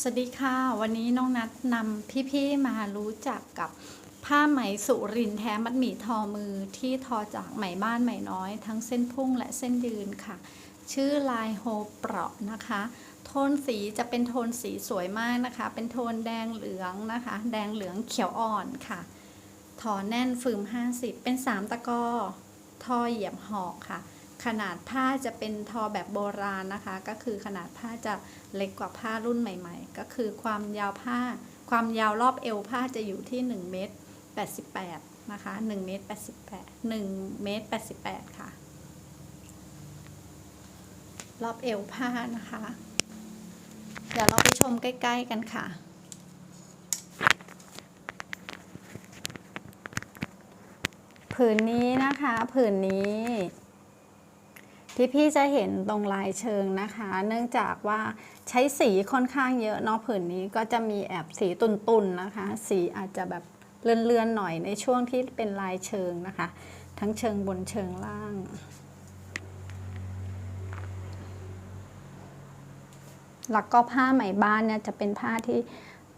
สวัสดีค่ะ วันนี้น้องนัดนำพี่ๆมารู้จักกับผ้าไหมสุรินแท้มัดหมี่ทอมือที่ทอจากไหมบ้านไหมน้อย ทั้งเส้นพุ่งและเส้นยืนค่ะ ชื่อลายโฮเปราะนะคะ โทนสีจะเป็นโทนสีสวยมากนะคะ เป็นโทนแดงเหลืองนะคะ แดงเหลืองเขียวอ่อนค่ะ ทอแน่นฟืม 50 เป็น 3 ตะกอทอเหยียบหอกค่ะ ขนาดผ้าจะเป็นทอแบบโบราณนะคะ ก็คือขนาดผ้าจะเล็กกว่าผ้ารุ่นใหม่ ๆ ก็คือความยาวผ้า ความยาวรอบเอวผ้าจะอยู่ที่1เมตร88นะคะ1เมตร88 1เมตร88 ค่ะ รอบเอวผ้านะคะ เดี๋ยวเราไปชมใกล้ ๆ กันค่ะผืนนี้นะคะผืนนี้ ที่พี่จะเห็นตรงลายเชิงนะคะ เนื่องจากว่าใช้สีค่อนข้างเยอะเนาะผืนนี้ก็จะมีแอบสีตุนๆนะคะ สีอาจจะแบบเลื่อนๆหน่อยในช่วงที่เป็นลายเชิงนะคะ ทั้งเชิงบนเชิงล่างแล้วก็ผ้าไหมบ้านเนี่ยจะเป็นผ้าที่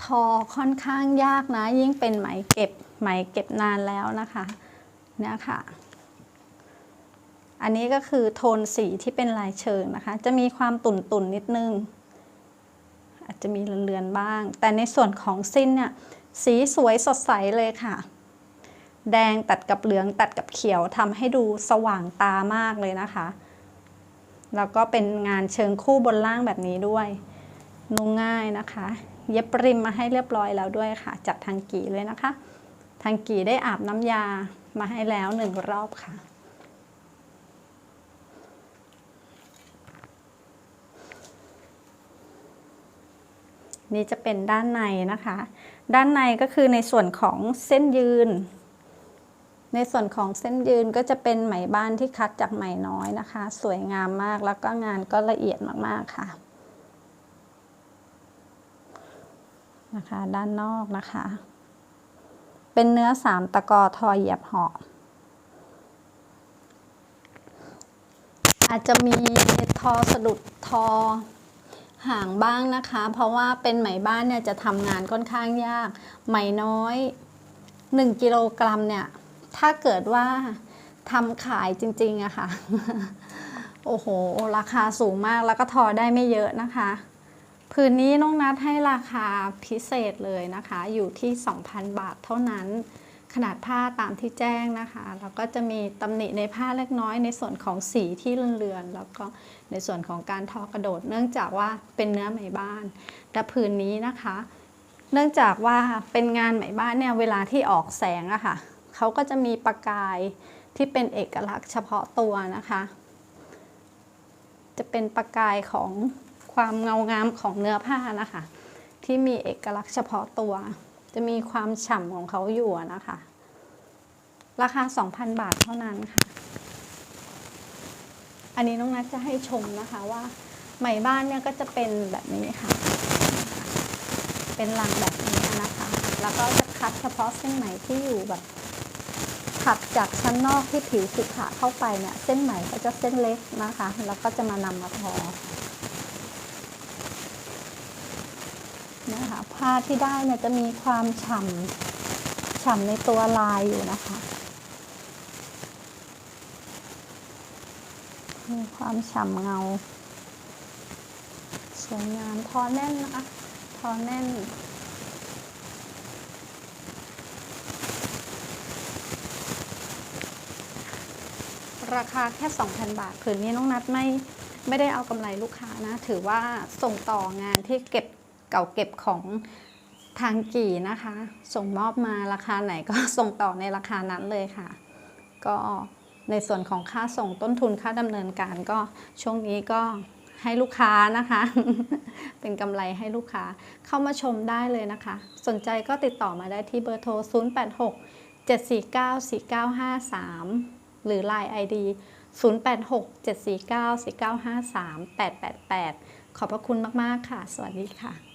ทอค่อนข้างยากนะ ยิ่งเป็นไหมเก็บไหมเก็บนานแล้วนะคะเนี่ยค่ะ อันนี้ก็คือโทนสีที่เป็นลายเชิงนะคะ จะมีความตุ่นๆนนิดนึง อาจจะมีเลือนๆบ้าง แต่ในส่วนของสิ้นเนี่ยสีสวยสดใสเลยค่ะ แดงตัดกับเหลืองตัดกับเขียวทำให้ดูสว่างตามากเลยนะคะ แล้วก็เป็นงานเชิงคู่บนล่างแบบนี้ด้วยนุ่งง่ายนะคะ เย็บริมมาให้เรียบร้อยแล้วด้วยค่ะ จากทางกี่เลยนะคะ ทางกี่ได้อาบน้ำยามาให้แล้วหนึ่งรอบค่ะ นี่จะเป็นด้านในนะคะ ด้านในก็คือในส่วนของเส้นยืน ในส่วนของเส้นยืนก็จะเป็นไหมบ้านที่คัดจากไหมน้อยนะคะ สวยงามมากแล้วก็งานก็ละเอียดมากๆค่ะนะคะด้านนอกนะคะ เป็นเนื้อสามตะกอทอเหยียบหอกอาจจะมีทอสะดุดทอ ห่างบ้างนะคะ เพราะว่าเป็นไหมบ้านเนี่ยจะทำงานค่อนข้างยาก ไหมน้อย 1กิโลกรัมเนี่ยถ้าเกิดว่าทำขายจริงๆอะค่ะ โอ้โห ราคาสูงมากแล้วก็ทอได้ไม่เยอะนะคะพื้นนี้น้องนัดให้ราคาพิเศษเลยนะคะ อยู่ที่ 2,000 บาทเท่านั้น ขนาดผ้าตามที่แจ้งนะคะแล้วก็จะมีตำหนิในผ้าเล็กน้อยในส่วนของสีที่เลือนๆแล้วก็ในส่วนของการทอกระโดด เนื่องจากว่าเป็นเนื้อไหมบ้าน แต่พื้นนี้นะคะ เนื่องจากว่าเป็นงานไหมบ้านเนี่ยเวลาที่ออกแสงอะค่ะเขาก็จะมีประกายที่เป็นเอกลักษณ์เฉพาะตัวนะคะ จะเป็นประกายของความเงางามของเนื้อผ้านะคะ ที่มีเอกลักษณ์เฉพาะตัว จะมีความฉ่ำของเขาอยู่นะคะ ราคา 2,000 บาทเท่านั้นค่ะ อันนี้น้องนัทจะให้ชมนะคะว่าไหมบ้านเนี่ยก็จะเป็นแบบนี้ค่ะ เป็นลังแบบนี้นะคะ แล้วก็จะคัดเฉพาะเส้นไหมที่อยู่แบบถัดจากชั้นนอกที่ผิวสุขะเข้าไปเนี่ย เส้นไหมก็จะเส้นเล็กนะคะ แล้วก็จะมานำมาทอนะคะ ผ้าที่ได้เนี่ยจะมีความฉ่ำฉ่ำในตัวลายอยู่นะคะ มีความฉ่ำเงา สวยงามทอแน่นนะคะ ทอแน่นราคาแค่ 2,000 บาท ผืนนี้น้องนัดไม่ไม่ได้เอากำไรลูกค้านะ ถือว่าส่งต่องานที่เก็บ เก่าเก็บของทางกี่นะคะ ส่งมอบมาราคาไหนก็ส่งต่อในราคานั้นเลยค่ะ ก็ในส่วนของค่าส่งต้นทุนค่าดำเนินการก็ช่วงนี้ก็ให้ลูกค้านะคะ เป็นกำไรให้ลูกค้าเข้ามาชมได้เลยนะคะ สนใจก็ติดต่อมาได้ที่เบอร์โทร 086 749 4953 หรือ Line ID 086 749 4953 888 ขอบพระคุณมาก ๆ ค่ะ สวัสดีค่ะ